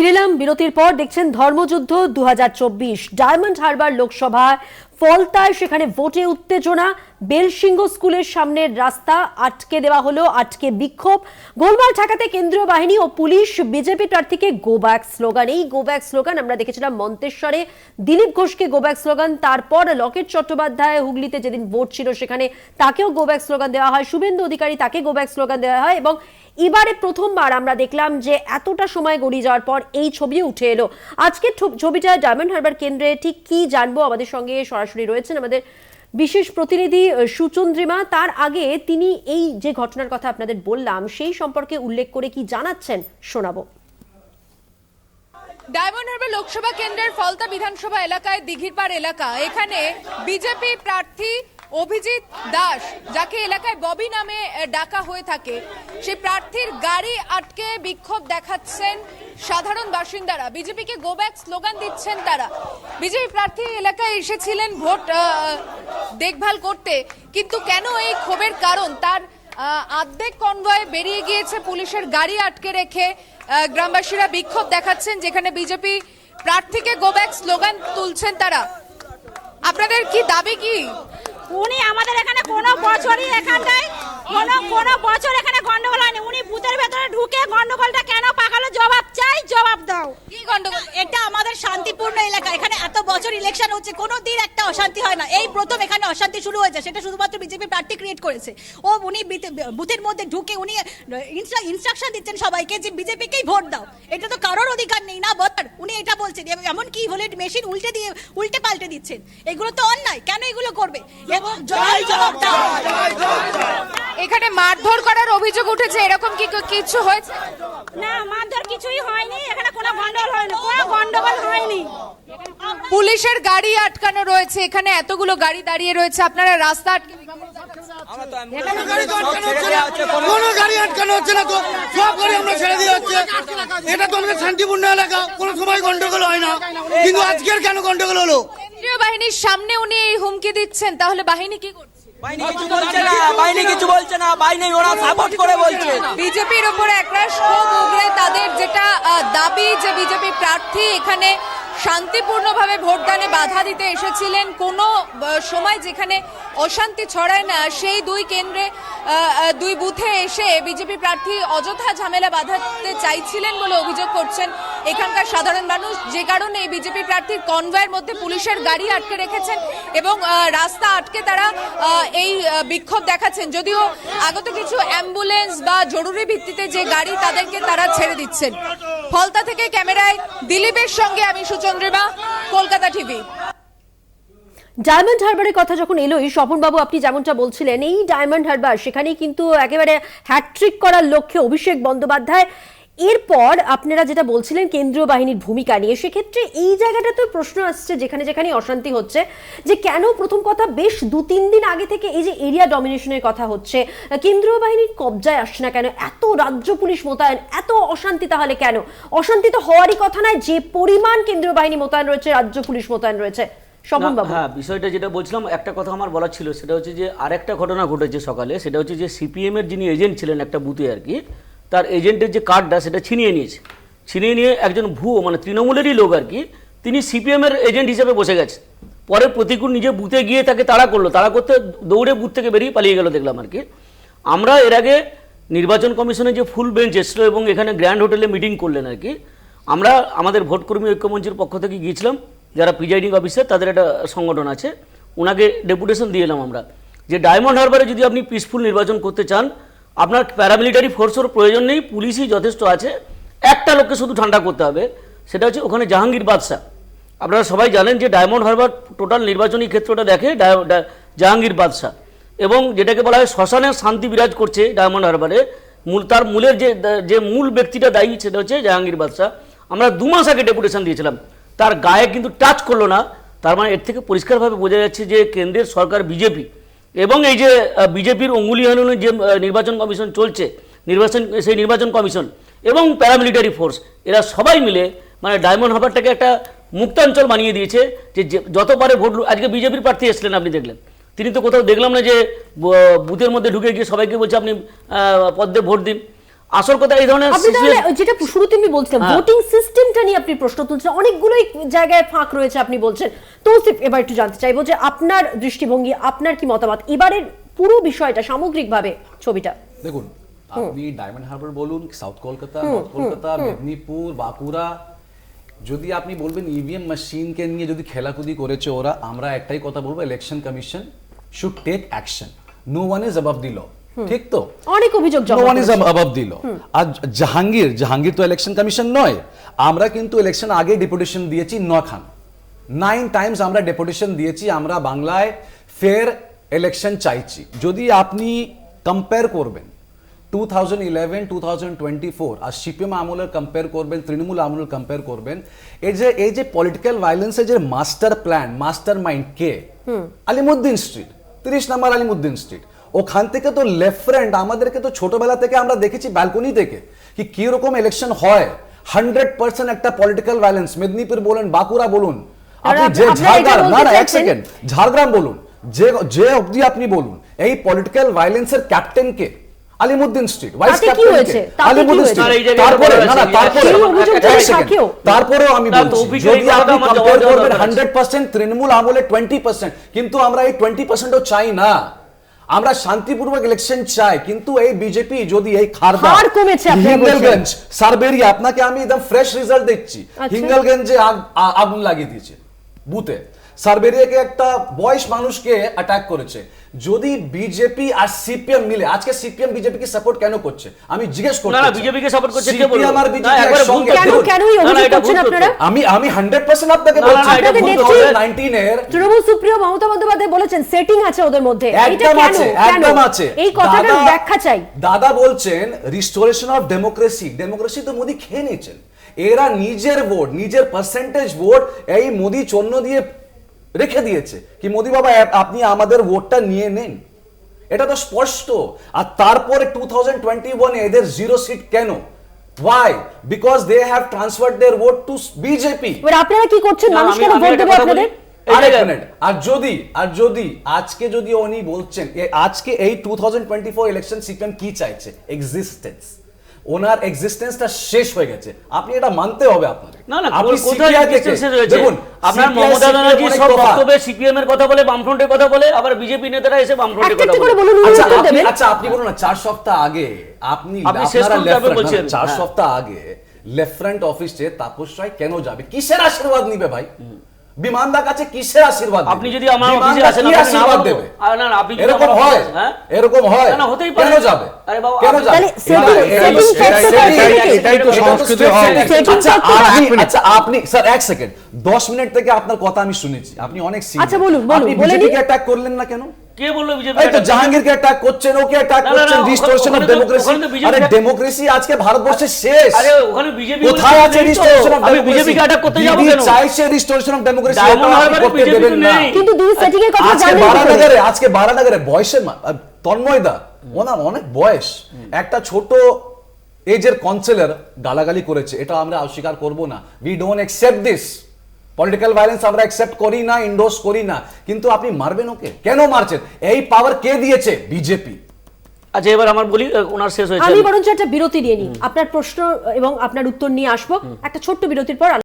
ফিরেলাম বিরতির পর দেখছেন ধর্মযুদ্ধ দু হাজার চব্বিশ। ডায়মন্ড হারবার লোকসভায় ফলতায় সেখানে ভোটে উত্তেজনা। বেলসিংহ স্কুলের সামনের রাস্তা আটকে দেওয়া হলো, আটকে বিক্ষোভ। গোলমাল ঠেকাতে কেন্দ্রীয় বাহিনী ও পুলিশ, বিজেপি প্রার্থীকে গো ব্যাক স্লোগান এই গো ব্যাক স্লোগান আমরা দেখেছিলাম মন্তেশ্বরে। দিলীপ ঘোষকে গো ব্যাক স্লোগান তারপর লকেট চট্টোপাধ্যায় হুগলিতে যেদিন ভোট ছিল সেখানে তাকেও গো ব্যাক স্লোগান দেওয়া হয়। শুভেন্দু অধিকারী তাকে গো ব্যাক স্লোগান দেওয়া হয় এবং এবারে প্রথমবার আমরা দেখলাম যে এতটা সময় গড়িয়ে যাওয়ার পর এই ছবি উঠে এলো। আজকের ছবিটা ডায়মন্ড হারবার কেন্দ্রে ঠিক কি জানব আমাদের সঙ্গে সরাসরি রয়েছেন আমাদের বিশেষ প্রতিনিধি সুচন্দ্রিমা। তার আগে তিনি এই যে ঘটনার কথা আপনাদের বললাম, সেই সম্পর্কে উল্লেখ করে কি জানাচ্ছেন, শোনাবো। ডায়মন্ড হারবার লোকসভা কেন্দ্রের ফলতা বিধানসভা এলাকায় দিঘির দিঘিরপাড় এলাকা। এখানে বিজেপি প্রার্থী অভিজিৎ দাস, যাকে এলাকায় ববি নামে ডাকা হয়ে থাকে। সেই প্রার্থীর গাড়ি আটকে বিক্ষোভ দেখাচ্ছেন সাধারণ বাসিন্দারা। বিজেপিকে গো ব্যাক স্লোগান দিচ্ছেন তারা। বিজেপি প্রার্থী এলাকায় এসেছিলেন ভোট দেখভাল করতে। কিন্তু কেন এই ক্ষোভের কারণ? তার আর্ধেক কনভয়ে বেরিয়ে গিয়েছে পুলিশের গাড়ি আটকে রেখে গ্রামবাসীরা বিক্ষোভ দেখাচ্ছেন, যেখানে বিজেপি প্রার্থীকে গো ব্যাক স্লোগান তুলছেন তারা। আপনাদের কি দাবি কি? উনি আমাদের এখানে কোনো বছরই এখানটায় কোনো কোনো বছর এখানে গন্ডগোল হয়নি। উনি বুথের ভেতরে ঢুকে গন্ডগোলটা কেন পাকালো? জবাব চাই জবাব দাও। কি গন্ডগোল? এটা আমাদের শান্তিপূর্ণ এলাকা। এখানে এত বছর ইলেকশন হচ্ছে কোনো দিন একটা অশান্তি হয় না। এই প্রথম এখানে অশান্তি শুরু হয়েছে সেটা শুধুমাত্র বিজেপি প্রার্থী ক্রিয়েট করেছে। ও উনি বুথের মধ্যে ঢুকে উনি ইনস্ট্রাকশন দিচ্ছেন সবাইকে যে বিজেপিকেই ভোট দাও। এটা তো কারোর অধিকার নেই না বলার। উনি এটা বলছেন এমন কি হলে মেশিন উল্টে দিয়ে উল্টে পাল্টে দিচ্ছেন? এগুলো তো অন্যায়। কেন এগুলো করবে? এবং জবাব দাও এখানে মারধর করার অভিযোগ উঠেছে এরকম কি কিছু হয়েছে না মারধর কিছুই হয়নি এখানে কোনো গন্ডগোল হয়নি কোনো গন্ডগোল হয়নি। পুলিশের গাড়ি আটকানো রয়েছে এখানে এতগুলো গাড়ি দাঁড়িয়ে রয়েছে আপনারা রাস্তা আটকে কোনো গাড়ি আটকানো হচ্ছে না তো সব গাড়ি আমরা ছেড়ে দিয়ে হচ্ছে। এটা তো আমাদের শান্তিপূর্ণ এলাকা কোনো সময় গন্ডগোল হয় না। কিন্তু আজকের কেন গন্ডগোল হলো? কেন্দ্রীয় বাহিনীর সামনে উনি এই হুমকি দিচ্ছেন তাহলে বাহিনী কি করছে? বাইরে কিছু বলছে না বাইরে কিছু বলছে না বাইরে ওরা সাপোর্ট করে বলছে। বিজেপির উপরে একরাশ ক্ষোভ উগরে তাদের যেটা দাবি যে বিজেপি প্রার্থী এখানে শান্তিপূর্ণভাবে ভোটদানে বাধা দিতে এসেছিলেন কোনো সময় যেখানে অশান্তি ছড়ায় না সেই দুই কেন্দ্রে দুই বুথে এসে বিজেপি প্রার্থী অযথা ঝামেলা বাঁধাতে চাইছিলেন বলে অভিযোগ করছেন এখানকার সাধারণ মানুষ যে কারণে বিজেপি প্রার্থীর কনভয়ের মধ্যে পুলিশের গাড়ি আটকে রেখেছেন এবং রাস্তা আটকে তারা এই বিক্ষোভ দেখাচ্ছেন। যদিও আগত কিছু অ্যাম্বুলেন্স বা জরুরি ভিত্তিতে যে গাড়ি তাদেরকে তারা ছেড়ে দিচ্ছেন। ফলতা থেকে ক্যামেরায় দিলীপের সঙ্গে আমি সুচন্দ্রিমা, কলকাতা টিভি। ডায়মন্ড হারবারের কথা যখন এলোই, স্বপনবাবু আপনি যেমনটা বলছিলেন, এই ডায়মন্ড হারবার, সেখানেই কিন্তু একেবারে হ্যাট্রিক করার লক্ষ্যে অভিষেক বন্দ্যোপাধ্যায় এরপর আপনারা যেটা বলছিলেন কেন্দ্রীয় বাহিনীর ভূমিকা নিয়ে সেক্ষেত্রে এই জায়গাটা তো প্রশ্ন আসছে যেখানে যেখানে অশান্তি হচ্ছে যে কেন প্রথম কথা বেশ দু তিন দিন আগে থেকে এই যে এরিয়া ডমিনেশনের কথা হচ্ছে কেন্দ্রীয় বাহিনীর কবজায় আসছে না কেন? এত রাজ্য পুলিশ মোতায়েন এত অশান্তি তাহলে কেন? অশান্তি তো হওয়ারই কথা নয় যে পরিমাণ কেন্দ্রীয় বাহিনী মোতায়েন রয়েছে রাজ্য পুলিশ মোতায়েন রয়েছে। হ্যাঁ বিষয়টা যেটা বলছিলাম একটা কথা আমার বলার ছিল সেটা হচ্ছে যে আরেকটা ঘটনা ঘটেছে সকালে সেটা হচ্ছে যে সিপিএম এর যিনি এজেন্ট ছিলেন একটা বুথে আর কি তার এজেন্টের যে কার্ডটা সেটা ছিনিয়ে নিয়েছে। ছিনিয়ে নিয়ে একজন ভুয়ো মানে তৃণমূলেরই লোক আর কি, তিনি সিপিএমের এজেন্ট হিসেবে বসে গেছে পরে প্রতিকূল নিজে বুথে গিয়ে তাকে তাড়া করল। তাড়া করতে দৌড়ে বুথ থেকে বেরিয়ে পালিয়ে গেল দেখলাম আর কি। আমরা এর আগে নির্বাচন কমিশনে যে ফুল বেঞ্চ এসেছিল এবং এখানে গ্র্যান্ড হোটেলে মিটিং করলেন আর কি, আমরা আমাদের ভোটকর্মী ঐক্যমঞ্চের পক্ষ থেকে গিয়েছিলাম। যারা প্রিজাইডিং অফিসার তাদের একটা সংগঠন আছে। ওনাকে ডেপুটেশন দিয়ে এলাম আমরা। যে ডায়মন্ড হারবারে যদি আপনি পিসফুল নির্বাচন করতে চান আপনার প্যারামিলিটারি ফোর্সের প্রয়োজন নেই, পুলিশই যথেষ্ট আছে। একটা লোককে শুধু ঠান্ডা করতে হবে, সেটা হচ্ছে ওখানে জাহাঙ্গীর বাদশাহ। আপনারা সবাই জানেন যে ডায়মন্ড হারবার টোটাল নির্বাচনী ক্ষেত্রটা দেখে জাহাঙ্গীর বাদশাহ। এবং যেটাকে বলা হয় শ্মশানের শান্তি বিরাজ করছে ডায়মন্ড হারবারে। মূল, তার মূলের যে যে মূল ব্যক্তিটা দায়ী, সেটা হচ্ছে জাহাঙ্গীর বাদশাহ। আমরা দু মাস আগে ডেপুটেশন দিয়েছিলাম। তার গায়ে কিন্তু টাচ করল না। তার মানে এর থেকে পরিষ্কারভাবে বোঝা যাচ্ছে যে কেন্দ্রের সরকার বিজেপি। এবং এই যে বিজেপির অঙ্গুলি হানুনের যে নির্বাচন কমিশন চলছে, নির্বাচন, সেই নির্বাচন কমিশন এবং প্যারামিলিটারি ফোর্স এরা সবাই মিলে মানে ডায়মন্ড হারবারটাকে একটা মুক্তাঞ্চল বানিয়ে দিয়েছে, যে যত পারে ভোট আজকে বিজেপির প্রার্থী এসলেন আপনি দেখলেন। তিনি তো কোথাও দেখলাম না যে বুথের মধ্যে ঢুকে গিয়ে সবাইকে বলছে আপনি পদ্মে ভোট দিন। আসল কথা এই ধরনের যেটা শুরুতে আমি বলছিলাম হ্যাঁ। ভোটিং সিস্টেমটা নিয়ে আপনি প্রশ্ন তুলছেন অনেকগুলোই জায়গায় ফাঁক রয়েছে আপনি বলছেন। তৌসিফ এবার একটু জানতে চাইব যে আপনার দৃষ্টিভঙ্গি আপনার কি মতামত? এবারের পুরো বিষয়টা সামগ্রিকভাবে ছবিটা। দেখুন আপনি ডায়মন্ড হারবার বলুন সাউথ কলকাতা নর্থ কলকাতা মেদিনীপুর বাঁকুড়া যদি আপনি বলবেন ইভিএম মেশিনকে নিয়ে যদি খেলাকুদি করেছে ওরা আমরা একটাই কথা বলব election commission should take action no one is above the law ঠিক তো? অনেক অভিযোগ নো জমা ওয়ান ইজ পড়েছে। অ্যাবাভ দি ল আর জাহাঙ্গীর জাহাঙ্গীর তো ইলেকশন কমিশন নয়। আমরা কিন্তু ইলেকশন আগে ডেপুটেশন দিয়েছি নখান। নাইন টাইমস আমরা ডেপুটেশন দিয়েছি আমরা বাংলায় ফেয়ার ইলেকশন চাইছি। যদি আপনি কম্পেয়ার করবেন two thousand eleven two thousand twenty four আর সিপিএম আমলের কম্পেয়ার করবেন তৃণমূল আমলের কম্পেয়ার করবেন এই যে এই যে পলিটিক্যাল ভায়োলেন্সের যে মাস্টার প্ল্যান মাস্টার মাইন্ড কে আলিমুদ্দিন স্ট্রিট তিরিশ নম্বর আলিমুদ্দিন স্ট্রিট ওখান থেকে তো লেফট ফ্রেন্ড আমাদেরকে তো ছোটবেলা থেকে আমরা দেখেছি ব্যালকনি থেকে কি কীরকম ইলেকশন হয়। হান্ড্রেড পার্সেন্ট একটা পলিটিক্যাল ভায়োলেন্স মেদিনীপুর বলুন বাঁকুড়া বলুন আপনি যে ঝাড়গ্রাম না না এক সেকেন্ড ঝাড়গ্রাম বলুন যে যে অবধি আপনি বলুন এই পলিটিক্যাল ভায়োলেন্সের ক্যাপ্টেন কে? আলিমুদ্দিন স্ট্রিট ভাইস ক্যাপ্টেন কে আলিমুদ্দিন স্ট্রিট তারপরে না না তারপরে। তারপরেও আমি বলছি যদি আপনি কম্পেয়ার করবেন দরকার আছে। হান্ড্রেড পার্সেন্ট তৃণমূল আমলে টোয়েন্টি পার্সেন্ট কিন্তু আমরা এই টোয়েন্টি পার্সেন্টও চাই না। আমরা শান্তিপূর্বক ইলেকশন চাই কিন্তু এই বিজেপি যদি এই খারদা কমেছে হিঙ্গলগঞ্জ সারবেরিয়া আপনাকে আমি একদম ফ্রেশ রেজাল্ট দিচ্ছি। হিঙ্গলগঞ্জে আগুন লাগিয়ে দিয়েছে বুথে। সার্বেরিয়াকে একটা বয়স মানুষকে অ্যাটাক করেছে। যদি বিজেপি আর সিপিএম মিলে আজকে সিপিএম বিজেপি কে সাপোর্ট কেন করছে? আমি জিজ্ঞেস করতে না। BJP কে support করছে কে? CPM আর বিজেপি একবারে ভুল কেন কেন এই অভিযোগ করছেন আপনারা? আমি আমি হান্ড্রেড পার্সেন্ট আপনাকে না, না, বলছি এটা তথ্য। তৃণমূল সুপ্রিয় মমতা বন্দ্যোপাধ্যায় বলেছেন সেটিং আছে ওদের মধ্যে। এটা কেন? আছে একদম আছে। এই কথাটার ব্যাখ্যা চাই। দাদা বলছেন রিস্টোরেশন অফ ডেমোক্রেসি ডেমোক্রেসি তো মোদি খেয়ে নিয়েছেন। এরা নিজের ভোট নিজের পার্সেন্টেজ ভোট এই মোদি চন্ন দিয়ে রেখে দিয়েছে কি মোদি বাবা আপনি আমাদের ভোটটা নিয়ে নেন। এটা তো স্পষ্ট। আর তারপরে টু থাউজেন্ড টোয়েন্টি ওয়ানে এদের জিরো সিট কেন? Why because they have transfer their vote to BJP এবার আপনারা কি করছেন? মানুষ কেন ভোট দেবে। আপনাদের? আরেক মিনিট আর যদি আর যদি আজকে যদি উনি বলছেন আজকে এই two thousand twenty four election CPM কি চাইছে? এক্সিস্টেন্স ওনার এক্সিস্টেন্সটা শেষ হয়ে গেছে। আপনি এটা মানতে হবে আপনার না না আপনি কোথায়- CPI রয়েছে? দেখুন আপনার মমতা ব্যানার্জি সব বক্তব্যে সিপিএম এর কথা বলে বামফ্রন্টের কথা বলে আবার বিজেপি নেতারা এসে বামফ্রন্টের কথা বলে। আচ্ছা আপনি আচ্ছা আপনি বলুন না চার সপ্তাহ আগে আপনি আপনি শেষ আপনারা বলছেন, চার হ্যাঁ। সপ্তাহ আগে লেফট ফ্রন্ট অফিসে তাপস রায় কেন যাবে? কিসের আশীর্বাদ নিবে ভাই? বিমানদার কাছে কিসের আশীর্বাদ আপনি যদি আমার অফিসে আসেন আশীর্বাদ দেবে? না, না, আপনি এরকম হয় হ্যাঁ? এরকম হয়। না, হতেই পারে। কেন যাবে? আরে বাবা, কেন যাবে? এটাই- তো সংস্কৃতি হয় আচ্ছা আপনি স্যার এক সেকেন্ড। দশ মিনিট থেকে আপনার কথা আমি শুনেছি। আপনি অনেক। আচ্ছা, বলুন, বলুন, আপনি বিজেপিকে অ্যাটাক করলেন না কেন? কে বলল বিজেপি এই তো জাহাঙ্গীরকে অ্যাটাক করছেন ওকে অ্যাটাক করছেন ডিস্টোরশন অফ ডেমোক্রেসি আরে ডেমোক্রেসি আজকে ভারতবর্ষে শেষ। আরে ওখানে বিজেপি কোথায় আছে রিস্টোরেশন অফ আমি ডেমোক্রেসি বিজেপিকে অ্যাটাক করতে যাব কেন? চাইছে রিস্টোরেশন অফ ডেমোক্রেসি করতে দেবেন না। কিন্তু সেটিং এর কথা জানেন কি করে? বারানগরে আজকে বারানগরে আহ, তন্ময়দা ওনার অনেক বয়স। একটা ছোট এজের কাউন্সিলর গালাগালি করেছে। এটা আমরা অস্বীকার করব না। We don't accept this political violence আমরা অ্যাকসেপ্ট করি না ইন্ডোস করি না। কিন্তু আপনি মারবেন ওকে? কেন মারছেন? এই পাওয়ার কে দিয়েছে? বিজেপি আচ্ছা এবার আমার বলি ওনার শেষ হয়েছে। আমি বরঞ্চ একটা বিরতি নিয়ে নিই। আপনার প্রশ্ন এবং আপনার উত্তর নিয়ে আসব। একটা ছোট্ট বিরতির পর